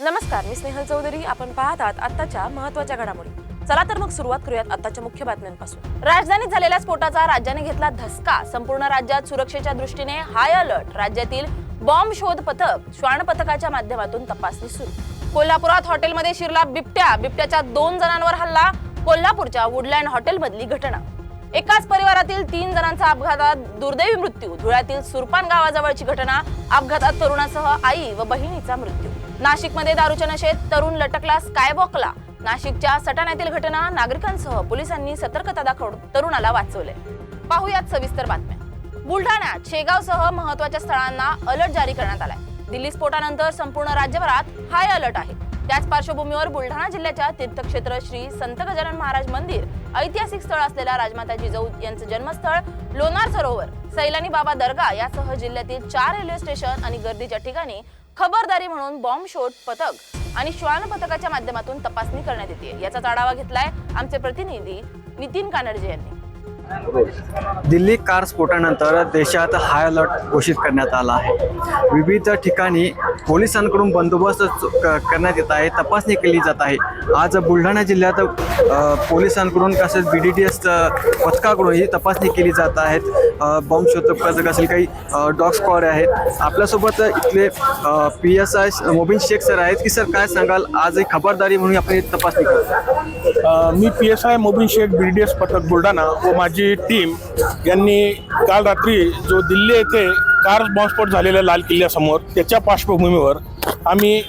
नमस्कार मी स्नेहल चौधरी. आपण पाहत आहात आत्ताच्या महत्त्वाच्या घडामोडी. चला तर मग सुरुवात करूयात आत्ताच्या मुख्य बातम्यांपासून. राजधानीत झालेल्या स्फोटाचा राज्याने घेतला धसका. संपूर्ण राज्यात सुरक्षेच्या दृष्टीने हाय अलर्ट राज्यातील बॉम्ब शोध पथक श्वान पथकाच्या माध्यमातून तपासणी सुरू. कोल्हापुरात हॉटेलमध्ये शिरला बिबट्या. बिबट्याच्या दोन जणांवर हल्ला. कोल्हापूरच्या वुडलँड हॉटेलमधली घटना. एकाच परिवारातील तीन जणांचा अपघातात दुर्दैवी मृत्यू. धुळ्यातील सुरपान गावाजवळची घटना अपघातात तरुणासह आई व बहिणीचा मृत्यू. नाशिकमध्ये दारूच्या नशेत तरुण लटकला स्कायवॉकला. नाशिकच्या सटाण्यातील घटना नागरिकांसह पोलिसांनी सतर्कता दाखवून तरुणाला वाचवले. पाहुयात सविस्तर बातम्या. बुलढाण्यात शेगावसह महत्त्वाच्या स्थळांना अलर्ट जारी करण्यात आलाय. दिल्ली स्फोटानंतर संपूर्ण राज्यभरात हाय अलर्ट आहे. त्याच पार्श्वभूमीवर बुलढाणा जिल्ह्याच्या तीर्थक्षेत्र श्री संत गजानन महाराज मंदिर ऐतिहासिक स्थळ असलेल्या राजमाता जिजाऊ यांचं जन्मस्थळ लोणार सरोवर सैलानी बाबा दर्गा यासह जिल्ह्यातील चार रेल्वे स्टेशन आणि गर्दीच्या ठिकाणी खबरदारी म्हणून बॉम्ब शोध पथक आणि श्वान पथकाच्या माध्यमातून तपासणी करण्यात येते. याचा आढावा घेतलाय आमचे प्रतिनिधी नितीन कानडजे यांनी. दिल्ली कार स्फोटानंतर देशात हाय अलर्ट घोषित करण्यात आला आहे. विविध ठिकाणी पोलिसांकडून बंदोबस्त क- करण्यात येत आहे. तपासणी केली जात आहे. आज बुलढाणा जिल्ह्यात पोलिसांकडून तसेच बी डी टी एस पथकाकडून ही तपासणी केली जात आहेत. बॉम्ब शोधक पथक असेल काही डॉग स्क्वॉड आहेत. आपल्यासोबत इथले P S I Mobin Shaikh sir आहेत की सर काय सांगाल? आज एक खबरदारी म्हणून आपण तपासणी करतो. मी P S I Mobin Shaikh B D S पथक बुलढाणा व माझी टीम यांनी काल रात्री जो दिल्ली येथे कार बॉम्बस्फोट झालेल्या लाल किल्ल्यासमोर त्याच्या पार्श्वभूमीवर आम्ही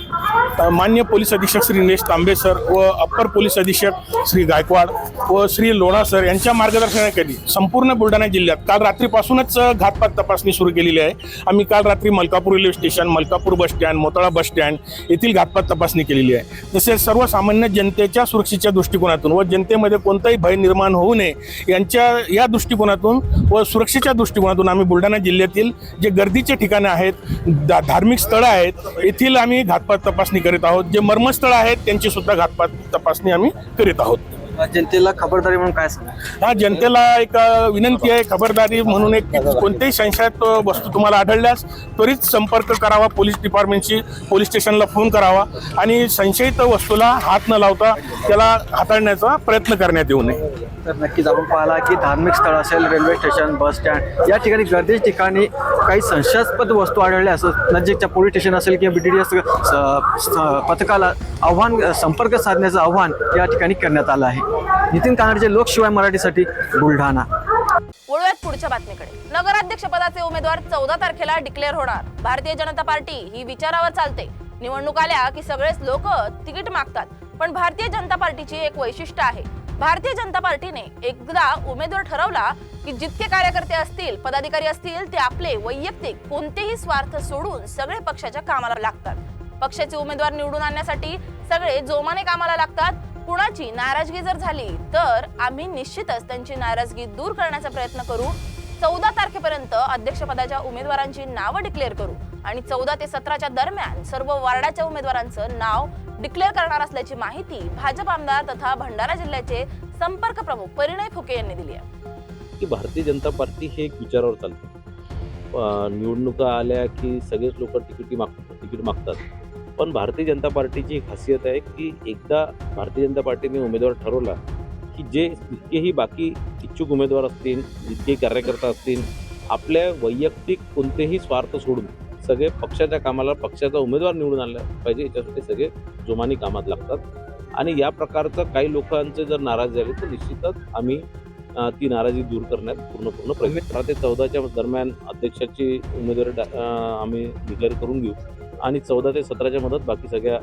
मान्य पोलीस अधीक्षक श्री निलेश तांबे सर व अप्पर पोलीस अधीक्षक श्री गायकवाड व श्री लोणा सर यांच्या मार्गदर्शनाखाली संपूर्ण बुलढाणा जिल्ह्यात काल रात्रीपासूनच घातपात तपासणी सुरू केलेली आहे. आम्ही काल रात्री Malkapur railway station Malkapur bus stand Motala bus stand येथील घातपात तपासणी केलेली आहे. तसेच सर्वसामान्य जनतेच्या सुरक्षेच्या दृष्टिकोनातून व जनतेमध्ये कोणताही भय निर्माण होऊ नये यांच्या या दृष्टिकोनातून व सुरक्षेच्या दृष्टिकोनातून आम्ही बुलढाणा जिल्ह्यातील जे गर्दीचे ठिकाणं आहेत धार्मिक स्थळं आहेत येथील आम्ही घातपात तपासणी करीत आहोत. जे मर्मस्थळं आहेत त्यांची सुद्धा घातपात तपासणी आम्ही करीत आहोत. जनतेला खबरदारी म्हणून काय सांगाल? हा जनतेला एक विनंती आहे खबरदारी म्हणून एक कोणत्याही संशयात वस्तू तुम्हाला आढळल्यास त्वरित संपर्क करावा पोलीस डिपार्टमेंटशी पोलीस स्टेशनला फोन करावा आणि संशयित वस्तूला हात न लावता त्याला हाताळण्याचा प्रयत्न करण्यात येऊ नये. तर नक्कीच आपण पाहिला की धार्मिक स्थळ असेल रेल्वे स्टेशन बस स्टँड या ठिकाणी गर्दीच्या ठिकाणी काही संशयास्पद वस्तू आढळल्या असं नजीकच्या पोलीस स्टेशन असेल किंवा बी टी डी एस पथकाला आव्हान संपर्क साधण्याचं आव्हान या ठिकाणी करण्यात आलं आहे. नितीन कानडचे लोकशिवाय मराठीसाठी बुलढाणा. वळूयात पुढच्या बातमीकडे. नगराध्यक्ष पदाचे उमेदवार चौदा तारखेला डिक्लेअर होणार. भारतीय जनता पार्टी ही विचारावर चालते. निवडणूक आल्या की सगळेच लोक तिकीट मागतात. पण भारतीय जनता पार्टीची एक वैशिष्ट्य आहे. भारतीय जनता पार्टीने एकदा उमेदवार ठरवला की जितके कार्यकर्ते असतील पदाधिकारी असतील ते आपले वैयक्तिक कोणतेही स्वार्थ सोडून सगळे पक्षाच्या कामाला लागतात. पक्षाचे उमेदवार निवडून आणण्यासाठी सगळे जोमाने कामाला लागतात. कुणाची नाराजगी जर झाली तर आम्ही निश्चितच त्यांची नाराजगी दूर करण्याचा प्रयत्न करू. चौदा तारखेपर्यंत अध्यक्षपदाच्या उमेदवारांची नावं डिक्लेअर करू आणि चौदा ते सतराच्या दरम्यान सर्व वार्डाच्या उमेदवारांचं नाव डिक्लेअर करणार असल्याची माहिती भाजप आमदार तथा भंडारा जिल्ह्याचे संपर्क प्रमुख परिणय फुके यांनी दिली आहे. की भारतीय जनता पार्टी हे एक विचारावर चालते. निवडणुका आल्या की सगळेच लोक माग तिकीट मागतात. पण भारतीय जनता पार्टीची एक खासियत आहे की एकदा भारतीय जनता पार्टीने उमेदवार ठरवला की जे जितकेही बाकी इच्छुक उमेदवार असतील जितके कार्यकर्ता असतील आपल्या वैयक्तिक कोणतेही स्वार्थ सोडून सगळे पक्षाच्या कामाला पक्षाचा उमेदवार निवडून आणला पाहिजे याच्यासाठी सगळे जोमानी कामात लागतात. आणि या प्रकारचं काही लोकांचे जर नाराज झाले तर निश्चितच आम्ही ती नाराजी दूर करण्यात पूर्ण पूर्ण प्रयत्न ते चौदाच्या दरम्यान अध्यक्षाची उमेदवारी डा- आम्ही डिक्लेअर करून घेऊ. आणि चौदा ते सतराच्या मदत बाकी सगळ्या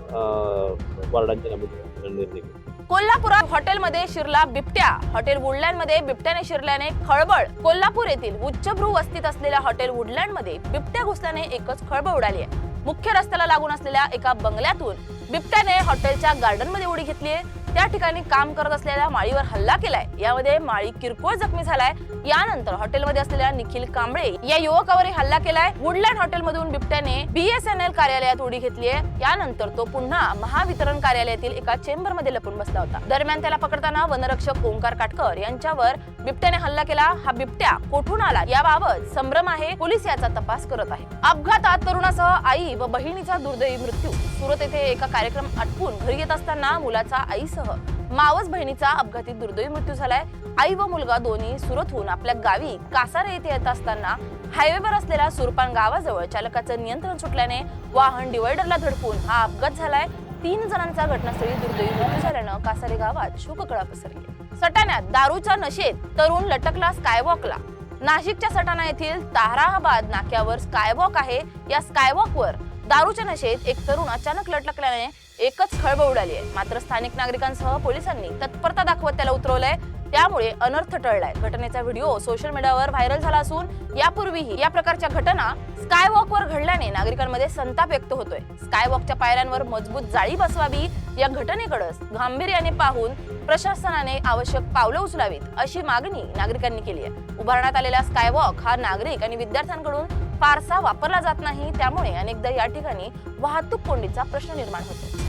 वार्डांच्या आम्ही निर्णय कोल्हापुरात हॉटेलमध्ये शिरला बिबट्या. हॉटेल वुडलँडमध्ये बिबट्याने शिरल्याने खळबळ. कोल्हापूर येथील उच्चभ्रू वस्तीत असलेल्या हॉटेल वुडलँडमध्ये बिबट्या घुसल्याने एकच खळबळ उडाली आहे. मुख्य रस्त्याला लागून असलेल्या एका बंगल्यातून बिबट्याने हॉटेलच्या गार्डनमध्ये उडी घेतली त्या ठिकाणी काम करत असलेल्या माळीवर हल्ला केलाय. यामध्ये माळी किरकोळ जखमी झालाय. यानंतर हॉटेलमध्ये असलेल्या निखिल कांबळे या युवकावरही हल्ला केलाय. वुडलँड हॉटेलमधून बिबट्याने बीएसएनएल कार्यालयात उडी घेतली आहे यानंतर तो पुन्हा महावितरण कार्यालयातील एका चेंबरमध्ये लपून बसला होता. दरम्यान त्याला पकडताना वनरक्षक ओंकार काटकर यांच्यावर बिबट्याने हल्ला केला. हा बिबट्या कोठून आला याबाबत संभ्रम आहे. पोलीस याचा तपास करत आहे. अपघातात तरुणासह आई व बहिणीचा दुर्दैवी मृत्यू. सुरत येथे एका कार्यक्रम आटपून घरी येत असताना मुलाचा आईसह मावस बहिणीचा अपघाती दुर्दैवी मृत्यू झालाय. आई व मुलगा दोन्ही सुरतहून आपल्या गावी कासारे येथे येत असताना हायवेवर असलेल्या सुरपान गावाजवळ चालकाचं नियंत्रण सुटल्याने वाहन डिवायडरला धडकून हा अपघात झालाय. तीन जणांचा घटनास्थळी दुर्दैवी मृत्यू झाल्यानं कासारे गावात शोककळा पसरली. सटाण्यात दारूच्या नशेत तरुण लटकला स्कायवॉकला. नाशिकच्या सटाणा येथील ताहराबाद नाक्यावर स्कायवॉक आहे. या स्कायवॉकवर दारूच्या नशेत एक तरुण अचानक लटकल्याने एकच खळबळ उडाली आहे. मात्र स्थानिक नागरिकांसह पोलिसांनी तत्परता दाखवत त्याला उतरवलंय. त्यामुळे अनर्थ टळलाय. घटनेचा व्हिडिओ सोशल मीडियावर व्हायरल झाला असून यापूर्वीही या प्रकारच्या घटना स्कायवॉकवर घडल्याने नागरिकांमध्ये संताप व्यक्त होतोय. स्कायवॉकच्या पायऱ्यांवर मजबूत जाळी बसवावी या घटनेकडे गांभीर्याने पाहून प्रशासनाने आवश्यक पावलं उचलावीत अशी मागणी नागरिकांनी केली आहे. उभारण्यात आलेला स्कायवॉक हा नागरिक आणि विद्यार्थ्यांकडून फारसा वापरला जात नाही. त्यामुळे अनेकदा या ठिकाणी वाहतूक कोंडीचा प्रश्न निर्माण होतो.